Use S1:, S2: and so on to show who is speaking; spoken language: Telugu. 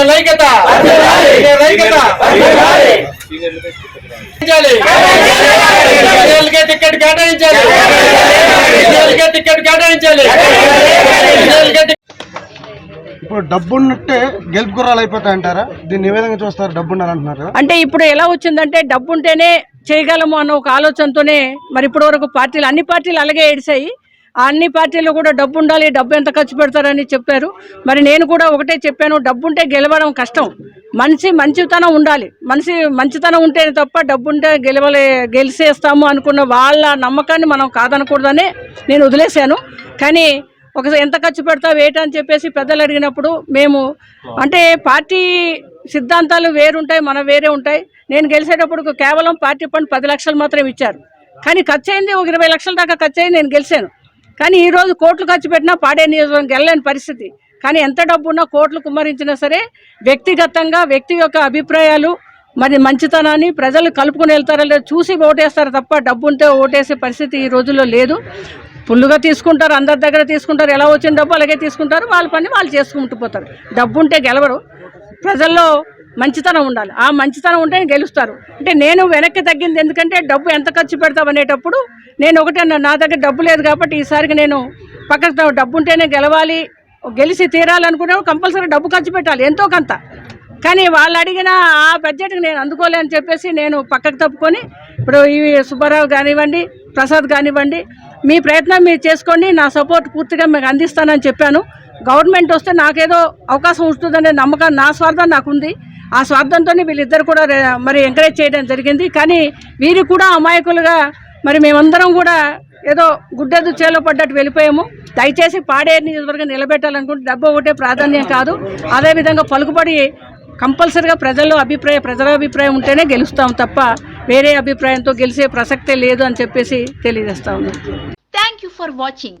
S1: సీనియర్ ఐక్యత సీనియర్ ఐక్యత కేటాయించాలి. సీనియర్లకే టికెట్ కేటాయించాలి సీనియర్లకే టికెట్ కేటాయించాలి
S2: ఇప్పుడు డబ్బు ఉన్నట్టే గెలుపు గుర్రాలు అయిపోతాయి అంటారా? దీన్ని ఏ విధంగా చూస్తారు? డబ్బు ఉన్నారంటున్నారు కదా.
S3: అంటే ఇప్పుడు ఎలా వచ్చిందంటే డబ్బు ఉంటేనే చేయగలము అన్న ఒక ఆలోచనతోనే మరి ఇప్పటి వరకు పార్టీలు అన్ని పార్టీలు అలాగే ఏడిసాయి అన్ని పార్టీలు కూడా డబ్బు ఉండాలి డబ్బు ఎంత ఖర్చు పెడతారని చెప్పారు. మరి నేను కూడా ఒకటే చెప్పాను డబ్బు ఉంటే గెలవడం కష్టం. మనిషి మంచితనం ఉండాలి. మనిషి మంచితనం ఉంటేనే తప్ప డబ్బు ఉంటే గెలవలే గెలిచేస్తాము అనుకున్న వాళ్ళ నమ్మకాన్ని మనం కాదనకూడదని నేను వదిలేశాను. కానీ ఒక ఎంత ఖర్చు పెడతావు వేయటని చెప్పేసి పెద్దలు అడిగినప్పుడు మేము అంటే పార్టీ సిద్ధాంతాలు వేరుంటాయి మన వేరే ఉంటాయి. నేను గెలిచేటప్పుడు కేవలం పార్టీ ఫండ్ పది లక్షలు మాత్రం ఇచ్చారు. కానీ ఖర్చు అయింది ఒక ఇరవై లక్షల దాకా ఖర్చు అయింది నేను గెలిచాను. కానీ ఈ రోజు కోట్లు ఖర్చు పెట్టినా పాడే నియోజకవర్గం వెళ్ళలేని పరిస్థితి. కానీ ఎంత డబ్బు ఉన్నా కోట్లు కుమ్మరించినా సరే వ్యక్తిగతంగా వ్యక్తి యొక్క అభిప్రాయాలు మరి మంచితనాన్ని ప్రజలు కలుపుకుని వెళ్తారో లేదో చూసి ఓటేస్తారు తప్ప డబ్బు ఉంటే ఓటేసే పరిస్థితి ఈ రోజుల్లో లేదు. ఫుల్గా తీసుకుంటారు అందరి దగ్గర తీసుకుంటారు ఎలా వచ్చిన డబ్బు అలాగే తీసుకుంటారు వాళ్ళ పని వాళ్ళు చేసుకుంటూ పోతారు. డబ్బు ఉంటే గెలవరు. ప్రజల్లో మంచితనం ఉండాలి. ఆ మంచితనం ఉంటే గెలుస్తారు. అంటే నేను వెనక్కి తగ్గింది ఎందుకంటే డబ్బు ఎంత ఖర్చు పెడతాం అనేటప్పుడు నేను ఒకటే నా దగ్గర డబ్బు లేదు కాబట్టి ఈసారికి నేను పక్కకు డబ్బు ఉంటేనే గెలవాలి గెలిచి తీరాలనుకునే కంపల్సరీ డబ్బు ఖర్చు పెట్టాలి ఎంతో కొంత. కానీ వాళ్ళు అడిగిన ఆ బడ్జెట్కి నేను అందుకోలే అని చెప్పేసి నేను పక్కకు తప్పుకొని ఇప్పుడు ఈ సుబ్బారావు కానివ్వండి ప్రసాద్ కానివ్వండి మీ ప్రయత్నం మీరు చేసుకోండి నా సపోర్ట్ పూర్తిగా మీకు అందిస్తానని చెప్పాను. గవర్నమెంట్ వస్తే నాకేదో అవకాశం ఉంటుందనే నమ్మకం నా స్వార్థం నాకుంది. ఆ స్వార్థంతోనే వీళ్ళిద్దరు కూడా మరి ఎంకరేజ్ చేయడం జరిగింది. కానీ వీరు కూడా అమాయకులుగా మరి మేమందరం కూడా ఏదో గుడ్డెద్దు చేలో పడ్డట్టు వెళ్ళిపోయాము. దయచేసి పాడేరు నియోజకవర్గం నిలబెట్టాలనుకుంటే డబ్బు ఒకటే ప్రాధాన్యం కాదు. అదేవిధంగా పలుకుబడి కంపల్సరిగా ప్రజల్లో అభిప్రాయ ప్రజల అభిప్రాయం ఉంటేనే గెలుస్తాం తప్ప వేరే అభిప్రాయంతో గెలిచే ప్రసక్తే లేదు అని చెప్పేసి తెలియజేస్తా ఉన్నాం.
S4: Thank you for watching